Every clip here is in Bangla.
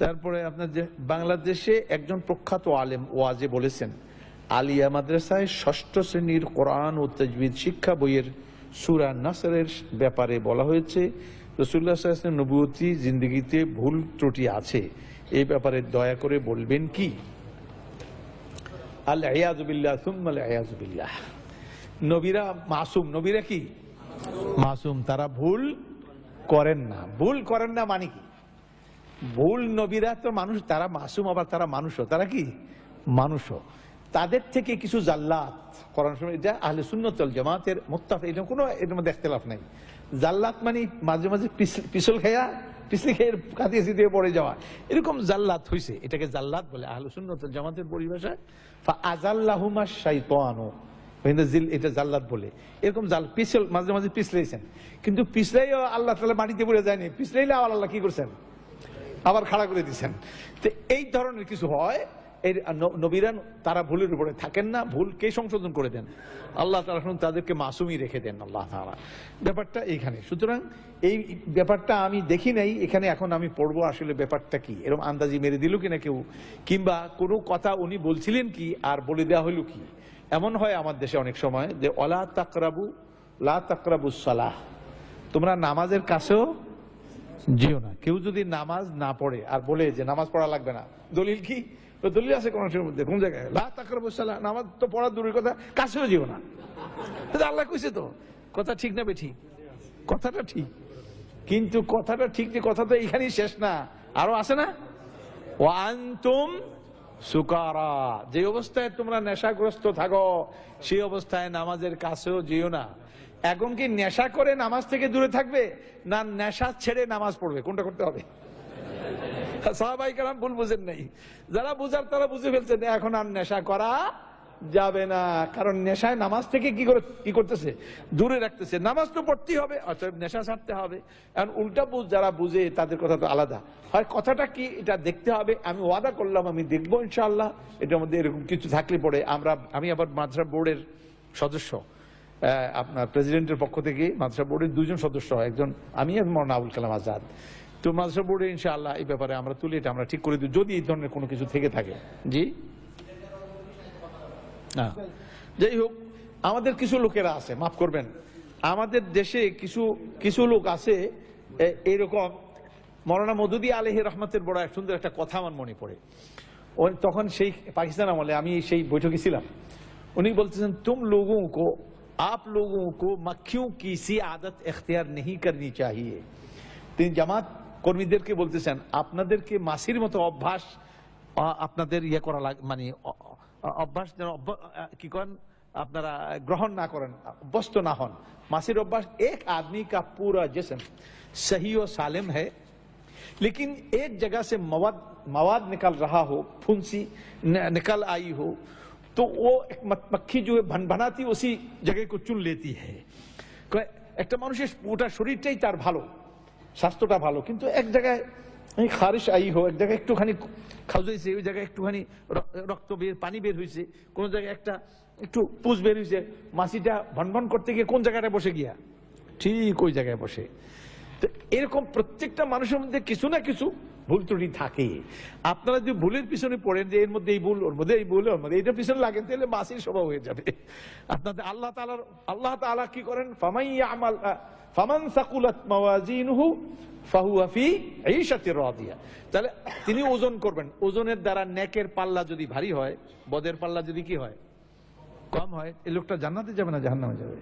তারপরে আপনার যে বাংলাদেশে একজন প্রখ্যাত আলেম ওয়াজে বলেছেন, আলিয়া মাদ্রাসায় ষষ্ঠ শ্রেণির কোরআন ও তাজবিদ শিক্ষা বইয়ের সুরা নাসরের ব্যাপারে বলা হয়েছে রসুল্লাহ সাল্লামের নবুয়তি জিন্দগিতে ভুল ত্রুটি আছে। এই ব্যাপারে দয়া করে বলবেন কি? নবীরা মাসুম, নবীরা কি? মাসুম, তারা ভুল করেন না। ভুল করেন না মানে কি? ভুল নবীরা তো মানুষ, তারা মাসুম আবার তারা মানুষও। তারা কি? মানুষও। তাদের থেকে কিছু জাল্লাত করার সময় এটা আহলে সুন্নতল জামাতের মুক্তাফ এটা কোনো এর মধ্যে একতলাফ নাই। জাল্লাত মানে মাঝে মাঝে পিছ- পিছল খেয়া পিছলি খেয়ে কাঁদিয়ে দিয়ে পড়ে যাওয়া। এরকম জাল্লাত হয়েছে এটাকে জাল্লাত বলে আহলে সুন্নতল জামাতের পরিভাষায় আজাল্লাহুমা শাইতানু। জিল- এটা জাল্লাত বলে। এরকম জাল পিছল মাঝে মাঝে পিছলেছেন কিন্তু পিছলেও আল্লাহ তালা মাটিতে পড়ে যায়নি। পিছলেইলে আল্লাহ কি করছেন? আবার খাড়া করে দিচ্ছেন তো এই ধরনের কিছু হয় ন- নবীরা তারা ভুলের উপরে থাকেন না ভুলকে সংশোধন করে দেন। আল্লাহ শুনুন, তাদেরকে মাসুমই রেখে দেন আল্লাহ তাআলা। ব্যাপারটা এইখানে। সুতরাং এই ব্যাপারটা আমি দেখি নাই, এখানে এখন আমি পড়ব আসলে ব্যাপারটা কি। এরকম আন্দাজি মেরে দিল কিনা কেউ? কিংবা কোনো কথা উনি বলছিলেন কি, আর বলে দেওয়া হলো কি? এমন হয় আমার দেশে অনেক সময় যে, অলা তাকরাবু, লা তাকরাবু সালাহ। তোমরা নামাজের কাছেও জিও না। কেউ যদি নামাজ না পড়ে আর বলে যে নামাজ পড়া লাগবে না, দলিল কি? তো দলিল আছে কোন মধ্যে, কোন জায়গায়? নামাজ তো পড়া দূরের কথা, কাছেও জিও না। আল্লাহ কইছে তো, কথা ঠিক না বেঠি? কথাটা ঠিক। কিন্তু কথাটা ঠিক যে কথা তো এইখানেই শেষ না, আরও আছে না? ওয়ান্তুম সুকারা, যে অবস্থায় তোমরা নেশাগ্রস্ত থাকো, সেই অবস্থায় নামাজের কাছেও যেও না। এখন কি নেশা করে নামাজ থেকে দূরে থাকবে? না, নেশা ছেড়ে নামাজ পড়বে। কোনটা করতে হবে? সাহাবাই কালাম ভুল বুঝেন নাই। যারা বুঝার, তারা বুঝে ফেলছেন এখন আর নেশা করা যাবে না। কারণ নেশায় নামাজ থেকে কি করে, কি করতেছে? দূরে রাখতেছে। নামাজ তো পড়তেই হবে, অতএব নেশা ছাড়তে হবে। এখন উল্টা বুঝ, যারা বুঝে, তাদের কথা তো আলাদা। হয় কথাটা কি, এটা দেখতে হবে। আমি ওয়াদা করলাম, আমি দেখব ইনশাল্লাহ এটার মধ্যে এরকম কিছু থাকলে পরে আমরা, আমি আবার মাদ্রাসা বোর্ডের সদস্য। আপনার প্রেসিডেন্টের পক্ষ থেকে মাদ্রাসা বোর্ডের দুজন সদস্য হয় একজন আমি এবং মৌলানা আবুল কালাম আজাদ। তো মাদ্রাসা বোর্ডে ইনশাআল্লাহ এই ব্যাপারে আমরা তুলে এটা আমরা ঠিক করে দিই যদি এই ধরনের কোনো কিছু থেকে থাকে। জি? না। যাই হোক, আমাদের কিছু লোকেরা আছে, মাফ করবেন। আমাদের দেশে কিছু কিছু লোক আছে এইরকম। মৌলানা মদুদি আলহি রহমতের বড় এক সুন্দর একটা কথা আমার মনে পড়ে। ও তখন সেই পাকিস্তান আমলে আমি সেই বৈঠকে ছিলাম। উনি বলতেছেন, তুম को आप लोगों को मक्खियों की सी आदत इख्तियार नहीं करनी चाहिए তিনি জামাত কর্মীদেরকে বলতেছেন আপনাদেরকে মাসির মতো অভ্যাস আ- আপনাদের ইয়ে করা লাগ মানে অ- অ- অভ্যাস যেন অভ্য- আ- কি করেন আপনারা গ্রহণ না করেন অভ্যস্ত না হন মাসির অভ্যাস এক आदमी का पूरा जिस्म सही और सालिम है लेकिन एक जगह से मवाद मवाद निकल रहा हो फुंसी न- निकल आई हो तो वो एक मत- मक्खी जो है भन भनाती उसी जगह को चुन लेती है কয়, একটা মানুষের গোটা শরীরটাই তার ভালো স্বাস্থ্যটা ভালো কিন্তু এক জায়গায় এই খারিশ আই হোক এক জায়গায় একটুখানি খাওয়াইছে ওই জায়গায় একটুখানি র- রক্ত বের পানি বের হয়েছে কোন জায়গায় একটা একটু পুষ বের হয়েছে মাসিটা ভনভন করতে গিয়ে কোন জায়গাটা বসে গিয়া ঠিক ওই জায়গায় বসে তো এরকম প্রত্যেকটা মানুষের মধ্যে কিছু না কিছু ভুল ত্রুটি থাকে আপনারা যদি ভুলের পিছনে পড়েন যে এর মধ্যে এই ভুল, ওর মধ্যে এই ভুল, ওর মধ্যে এইটার পিছনে লাগেন, তাহলে মাসির স্বভাব হয়ে যাবে। আপনাদের আল্লাহ তাআলার, আল্লাহ তাআলা কি করেন? ফামাই আমাল রাদিয়া। তাহলে তিনি ওজন করবেন। ওজনের দ্বারা নেকের পাল্লা যদি ভারী হয়, বদের পাল্লা যদি কি হয়? কম হয়। এই লোকটা জান্নাতে যাবে না জাহান্নামে যাবে?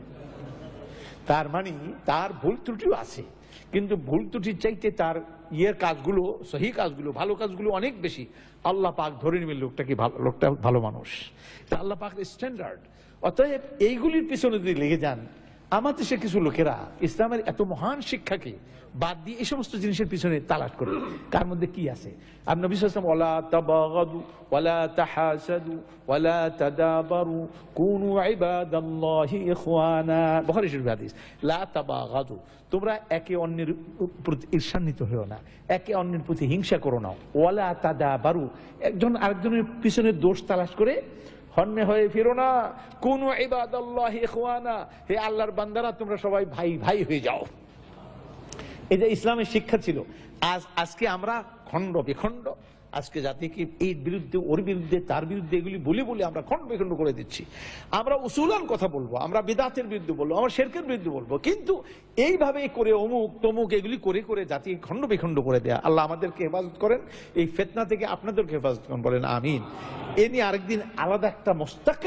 তার মানে তার ভুল ত্রুটিও আছে। কিন্তু ভুল ত্রুটির চাইতে তার ইয়ের কাজগুলো, সহি কাজগুলো, ভালো কাজগুলো অনেক বেশি। আল্লাহ পাক ধরে নেবেন লোকটা কি ভালো লোকটা ভালো মানুষ। আল্লাহ পাক স্ট্যান্ডার্ড অতএব এইগুলির পিছনে যদি লেগে যান আমার দেশের কিছু লোকেরা ইসলামের এত মহান শিক্ষাকে বাদ দিয়ে এই সমস্ত জিনিসের পিছনে তালাশ করে। কার মধ্যে কি আছে? আর সাল্লাম ওয়ালা তাবাগাদু, ওয়ালা তাহাসাদু, ওয়ালা তাদাবারু, কুনু ইবাদাল্লাহি লা তাবাগাদু, তোমরা একে অন্যের প্রতি ঈর্ষান্বিত হও না, একে অন্যের প্রতি হিংসা করো না। ওয়ালা তাদাবারু, একজন আরেকজনের পিছনে দোষ তালাশ করে হন্যে হয়ে ফিরো না। কোন ইবাদাল্লাহি ইখওয়ানা। হে আল্লাহর বান্দারা, তোমরা সবাই ভাই ভাই হয়ে যাও। এটা ইসলামের শিক্ষা ছিল, আজ আজকে আমরা খণ্ড বিখণ্ড। আজকে জাতিকে এই বিরুদ্ধে, ওর বিরুদ্ধে, তার বিরুদ্ধে এগুলি বলি বলে আমরা খণ্ড বিখণ্ড করে দিচ্ছি। আমরা উসুলান কথা বলব, আমরা বিদাতের বিরুদ্ধে বলব, আমরা শেরকের বিরুদ্ধে বলব। কিন্তু এইভাবে করে অমুক তমুক এগুলি করে করে জাতিকে খণ্ড বিখণ্ড করে দেয়া। আল্লাহ আমাদেরকে হেফাজত করেন, এই ফেতনা থেকে আপনাদেরকে হেফাজত করেন, বলেন আমিন। এ নিয়ে আরেকদিন আলাদা একটা মোস্তাকিল